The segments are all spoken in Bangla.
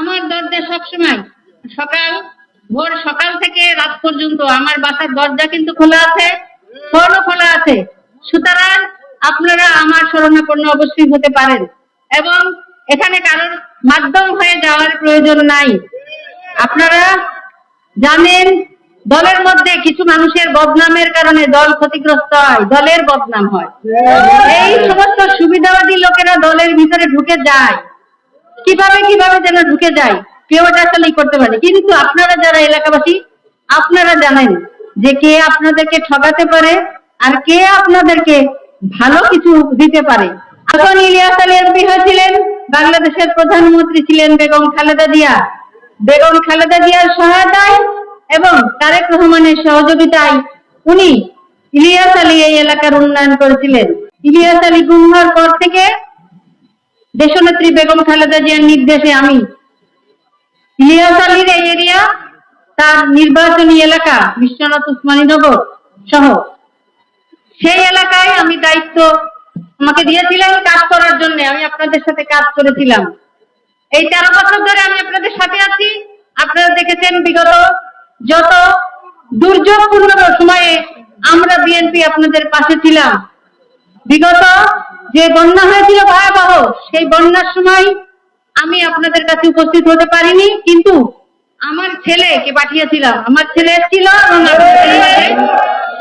আমার দরজা সবসময় সকাল, ভোর সকাল থেকে রাত পর্যন্ত। আমার বাসার দরজা কিন্তু খোলা আছে, ফোনও খোলা আছে। সুতরাং আপনারা আমার শরণাপন্ন অবশ্যই হতে পারেন। এবং এখানে কারোর মাধ্যম হয়ে যাওয়ার প্রয়োজন নাই। আপনারা জানেন, দলের মধ্যে কিছু মানুষের বদনামের কারণে দল ক্ষতিগ্রস্ত হয়, দলের বদনাম হয়। এই সমস্ত সুবিধাবাদী লোকেরা দলের ভিতরে ঢুকে যায়। কীভাবে কীভাবে যেন ঢুকে যায়, কেউ এটা আসলে করতে পারে কিন্তু আপনারা যারা এলাকাবাসী, আপনারা জানেন যে কে আপনাদেরকে ঠকাতে পারে আর কে আপনাদেরকে ভালো কিছু দিতে পারে। যখন ইলিয়াস আলী এমপি হয়েছিলেন, বাংলাদেশের প্রধানমন্ত্রী ছিলেন বেগম খালেদা জিয়া। বেগম খালেদা জিয়ার সহায়তায় এবং তারেক রহমানের সহযোগিতায় উনি ইলিয়াস আলী এই এলাকার উন্নয়ন করেছিলেন। ইলিয়াস আলী গুম হওয়ার পর থেকে দেশনেত্রী বেগম খালেদা জিয়ার নির্দেশে আমি ইলিয়াস আলীর এই এরিয়া, তার নির্বাচনী এলাকা বিশ্বনাথ উসমানীনগর সহ। সেই এলাকায় আমি দায়িত্ব আমাকে দিয়েছিলেন কাজ করার জন্য, আমি আপনাদের সাথে কাজ করেছিলাম। এই তেরো বছর ধরে আমি আপনাদের সাথে আছি। আপনারা দেখেছেন বিগত যত দুর্যোগপূর্ণ সময়ে আমরা বিএনপি আপনাদের পাশে ছিলাম, বিগত যে বন্যা হয়েছিল ভয়াবহ বন্যার সময় আমি আপনাদের কাছে উপস্থিত হতে পারিনি, কিন্তু আমার ছেলেকে পাঠিয়েছিলাম। আমার ছেলে ছিল এবং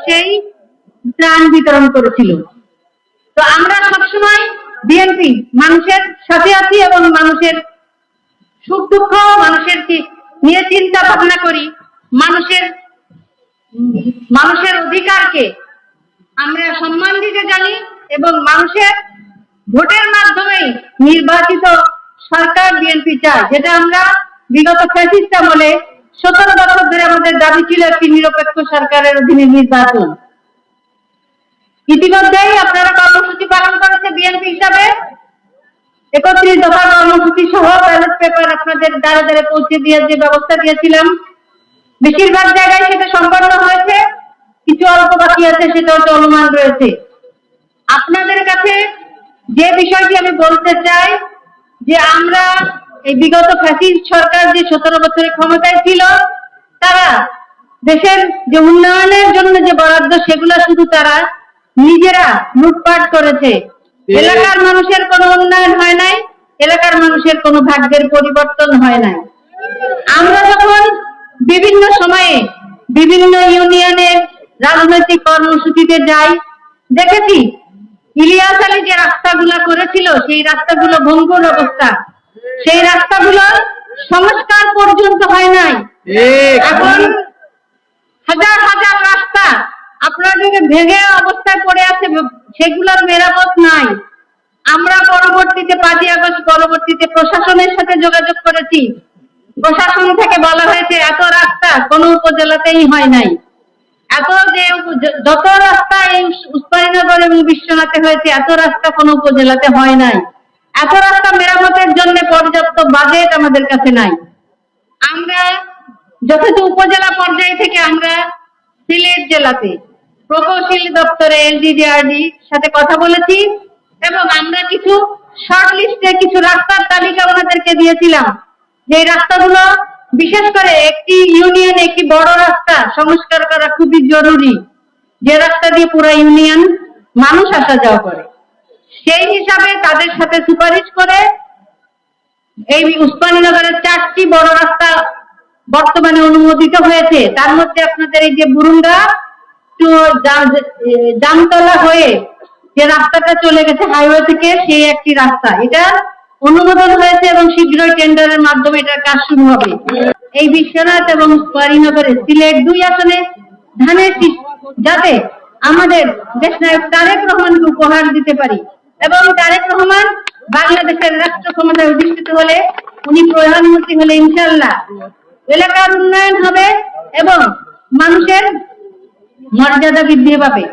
সেই ত্রাণ বিতরণ করেছিল। তো আমরা সবসময় বিএনপি, মানুষের সাথে আছি এবং মানুষের সুখ দুঃখ, মানুষের নিয়ে চিন্তা ভাবনা করি, মানুষের মানুষের অধিকারকে আমরা সম্মান দিতে জানি এবং মানুষের ভোটের মাধ্যমেই নির্বাচিত সরকার বিএনপি চায়, যেটা আমরা বিগত ফ্যাসিস্ট আমলে সতেরো বছর ধরে আমাদের দাবি ছিল একটি নিরপেক্ষ সরকারের অধীনে নির্বাচন। ইতিমধ্যেই আপনারা কর্মসূচি পালন করেছে বিএনপি হিসাবে। একত্রিশ দফা কর্মসূচি সহ ব্যালট পেপার আপনাদের দ্বারা দ্বারা পৌঁছে দিয়ে যে ব্যবস্থা দিয়েছিলাম, বেশিরভাগ জায়গায় সেটা সম্পন্ন হয়েছে, কিছু অল্প বাকি আছে, সেটাও চলমান রয়েছে। আপনাদের কাছে যে বিষয়টি আমি বলতে চাই যে আমরা এই বিগত ফ্যাসিস্ট সরকার যে সতেরো বছরের ক্ষমতায় ছিল তারা দেশের যে উন্নয়নের জন্য যে বরাদ্দ সেগুলো শুধু তারা নিজেরা লুটপাট করেছে। এলাকার মানুষের কোনো উন্নয়ন হয় নাই এলাকার মানুষের কোনো ভাগ্যের পরিবর্তন হয় নাই। আমরা যখন বিভিন্ন সময়ে বিভিন্ন ইউনিয়নের রাজনৈতিক কর্মসূচিতে যাই দেখেছি ইলিয়াস আলী যে রাস্তাগুলো করেছিল সেই রাস্তাগুলো ভঙ্গুর অবস্থা। সেই রাস্তাগুলো সংস্কার পর্যন্ত হয় নাই। এখন হাজার হাজার রাস্তা আপনাদের ভেঙে অবস্থায় পড়ে আছে সেগুলোর মেরামত নাই। আমরা পরবর্তীতে পাঁচই আগস্ট পরবর্তীতে প্রশাসনের সাথে যোগাযোগ করেছি। প্রশাসন থেকে বলা হয়েছে এত রাস্তা কোনো উপজেলাতেই হয় নাই। যত রাস্তা এই উস- উসমানীনগর এবং বিশ্বনাথে হয়েছে, এত রাস্তা কোনো উপজেলাতে হয় নাই। এত রাস্তা মেরামতের জন্য পর্যাপ্ত বাজেট আমাদের কাছে নাই। আমরা যথেষ্ট উপজেলা পর্যায় থেকে আমরা সিলেট জেলাতে প্রকৌশলী দপ্তরে এলজিডিআরডি সাথে কথা বলেছি এবং আমরা কিছু শর্ট লিস্টে কিছু রাস্তার তালিকা ওনাদেরকে দিয়েছিলাম। যে রাস্তাগুলো বিশেষ করে একটি ইউনিয়নে, একটি বড় রাস্তা সংস্কার করা খুবই জরুরি। যে রাস্তা দিয়ে পুরো ইউনিয়ন মানুষ আসা যাওয়া করে, সেই হিসাবে তাদের সাথে সুপারিশ করে এই উসমানীনগরের চারটি বড় রাস্তা বর্তমানে অনুমোদিত হয়েছে। তার মধ্যে আপনাদের এই যে বুরুঙ্গা টু জামতলা হয়ে যে রাস্তাটা চলে গেছে হাইওয়ে থেকে, সেই একটি রাস্তা। এটা অনুমোদন হয়েছে এবং শীঘ্রই টেন্ডারের মাধ্যমে এটার কাজ শুরু হবে। এই বিশ্বনাথ এবং উসমানীনগরে সিলেট দুই আসনে ধানের যাতে আমাদের দেশ নায়ক তারেক রহমানকে উপহার দিতে পারি। এবং তারেক রহমান বাংলাদেশের রাষ্ট্র ক্ষমতায় অধিষ্ঠিত হলে উনি প্রধানমন্ত্রী হলে ইনশাল্লাহ এলাকার উন্নয়ন হবে এবং মানুষের মর্যাদা বৃদ্ধি পাবে।